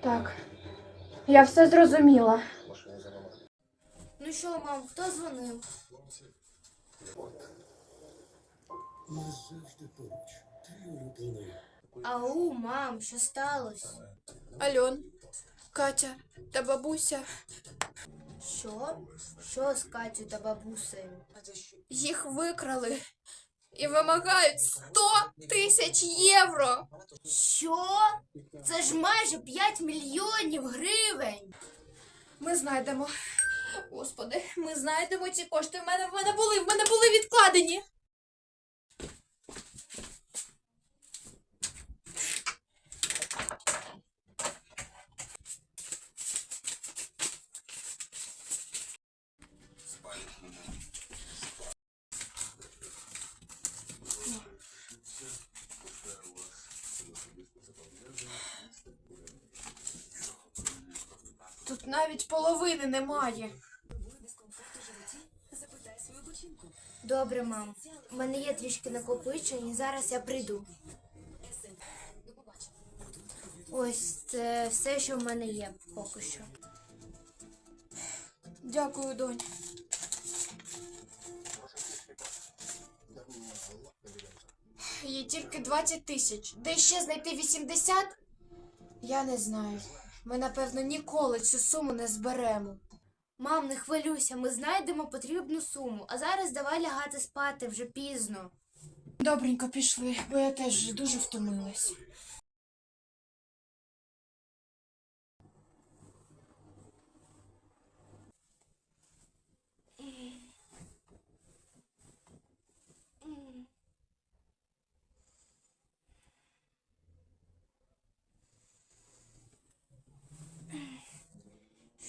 Так, я все зрозуміла. Ну що, мам, хто дзвонив? Назавжди поруч. Твій улюблений. Ау, мам, що сталося? Альон, Катя та бабуся. Що? Що з Катю та бабусею? Їх викрали і вимагають 100 тисяч євро. Що? Це ж майже 5 мільйонів гривень. Ми знайдемо. Господи, ми знайдемо ці кошти. В мене в мене були, в мене були відкладені. Тут навіть половини немає. Добре, мам. У мене є трішки накопичень, і зараз я прийду. Ось це все, що в мене є поки що. Дякую, донь. Є тільки 20 тисяч. Де ще знайти 80? Я не знаю. Ми, напевно, ніколи цю суму не зберемо. Мам, не хвилюйся, ми знайдемо потрібну суму. А зараз давай лягати спати вже пізно. Добренько пішли, бо я теж дуже втомилась.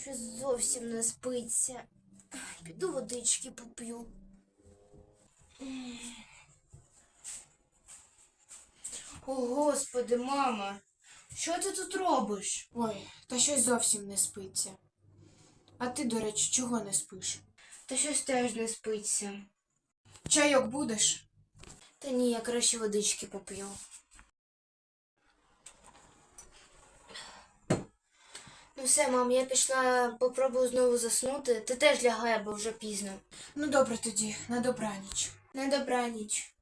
Щось зовсім не спиться. Піду водички поп'ю. О, господи, мама, що ти тут робиш? Ой, та щось зовсім не спиться. А ти, до речі, чого не спиш? Та щось теж не спиться. Чайок будеш? Та ні, я краще водички поп'ю. Ну все, мам, я пішла попробую знову заснути. Ти теж лягай, бо вже пізно. Ну добре тоді, на добраніч. На добраніч.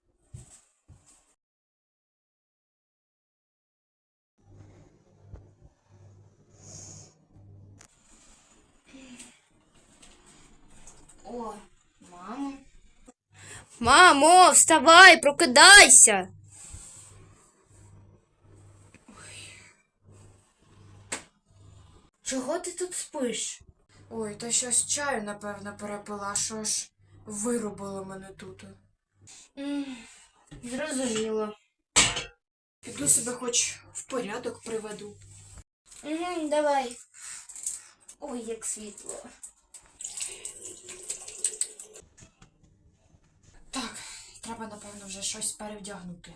О, мамо. Мамо, вставай, прокидайся. Чого ти тут спиш? Ой, та щось чаю, напевно, перепила, що ж вирубило мене тут. М, Зрозуміло. Піду себе хоч в порядок приведу. Угу, давай. Ой, як світло. Так, треба, напевно, вже щось перевдягнути.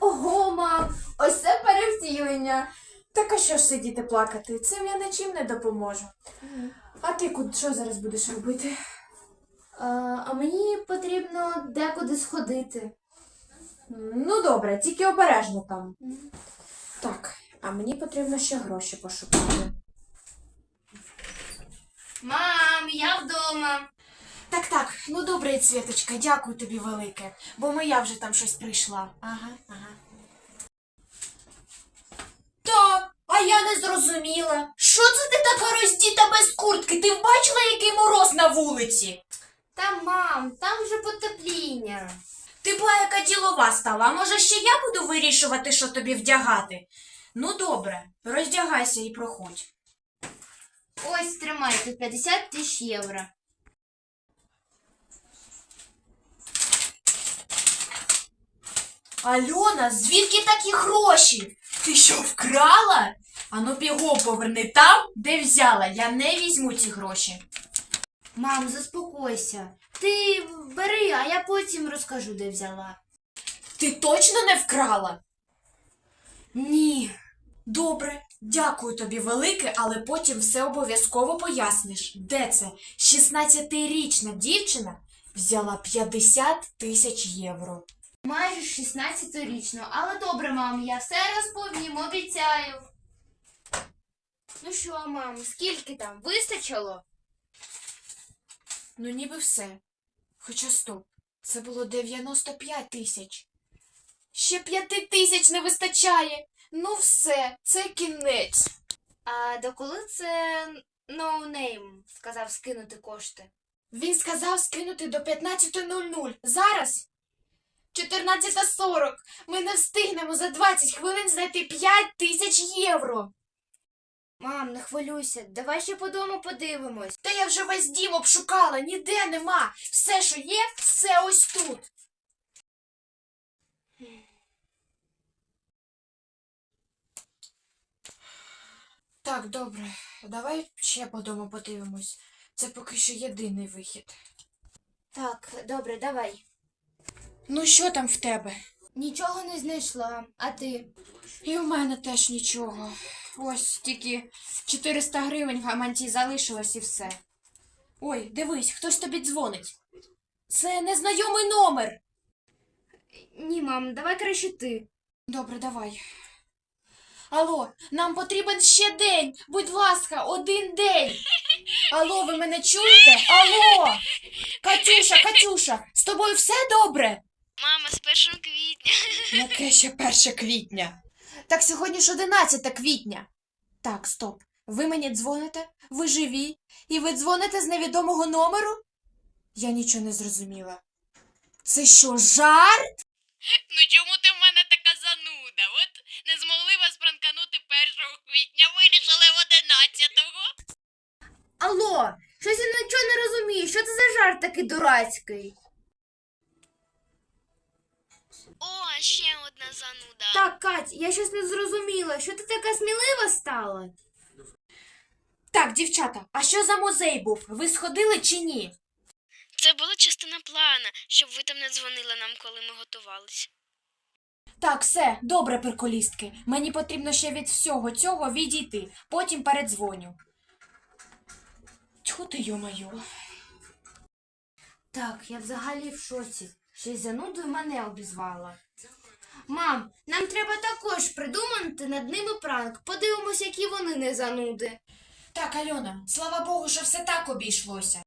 Ого, мам, ось це перевтілення. Так а що ж сидіти плакати? Цим я нічим не допоможу. А ти куди що зараз будеш робити? А, а мені потрібно декуди сходити. Ну добре, тільки обережно там. Так, а мені потрібно ще гроші пошукати. Мам, я вдома. Так, так, ну добре, Цвіточка, дякую тобі велике, бо моя вже там щось прийшла. Ага, ага. Так, а я не зрозуміла. Що це ти така роздіта без куртки? Ти бачила, який мороз на вулиці? Та мам, там вже потепління. Ти була яка ділова стала, а може ще я буду вирішувати, що тобі вдягати? Ну добре, роздягайся і проходь. Ось тримайте 50 тисяч євро. Альона, звідки такі гроші? Ти що, вкрала? Ану бігом поверни там, де взяла. Я не візьму ці гроші. Мам, заспокойся. Ти бери, а я потім розкажу, де взяла. Ти точно не вкрала? Ні. Добре, Дякую тобі велике, але потім все обов'язково поясниш. Де це? 16-річна дівчина взяла 50 тисяч євро. Майже 16-річно, але добре, мам, я все розповім, обіцяю. Ну що, мам, скільки там? Вистачило? Ну, ніби все. Хоча стоп, це було 95 тисяч. Ще 5 тисяч не вистачає. Ну все, це кінець. А доколи це ноунейм сказав скинути кошти? Він сказав скинути до 15.00. Зараз 14.40. Ми не встигнемо за 20 хвилин знайти 5 тисяч євро. Мам, не хвилюйся, давай ще по дому подивимось. Та я вже весь дім обшукала, ніде нема. Все, що є, все ось тут. Так, добре, давай ще по дому подивимось. Це поки що єдиний вихід. Так, добре, давай. Ну, що там в тебе? Нічого не знайшла, а ти? І в мене теж нічого. Ось тільки 400 гривень в гаманці залишилось і все. Ой, дивись, хтось тобі дзвонить. Це незнайомий номер. Ні, мам, давай краще ти. Добре, давай. Алло, нам потрібен ще день. Будь ласка, один день. Алло, ви мене чуєте? Алло! Катюша, Катюша, з тобою все добре? Мама, з 1 квітня. Яке ще 1 квітня? Так сьогодні ж 11 квітня. Так, стоп. Ви мені дзвоните? Ви живі? І ви дзвоните з невідомого номеру? Я нічого не зрозуміла. Це що, жарт? Ну чому ти в мене така зануда? От не змогли вас пранканути 1 квітня, вирішили 11-го. Алло, щось я нічого не розумію. Що це за жарт такий дурацький? О, ще одна зануда. Так, Кать, я щось не зрозуміла. Що ти така смілива стала? Так, дівчата, а що за музей був? Ви сходили чи ні? Це була частина плана, щоб ви там не дзвонили нам, коли ми готувалися. Так, все, добре, перколістки. Мені потрібно ще від всього цього відійти. Потім передзвоню. Тьху ти, йо-моє. Так, я взагалі в шоці. Ще й занудою мене обізвала. Мам, нам треба також придумати над ними пранк. Подивимось, які вони не зануди. Так, Альона, слава Богу, що все так обійшлося.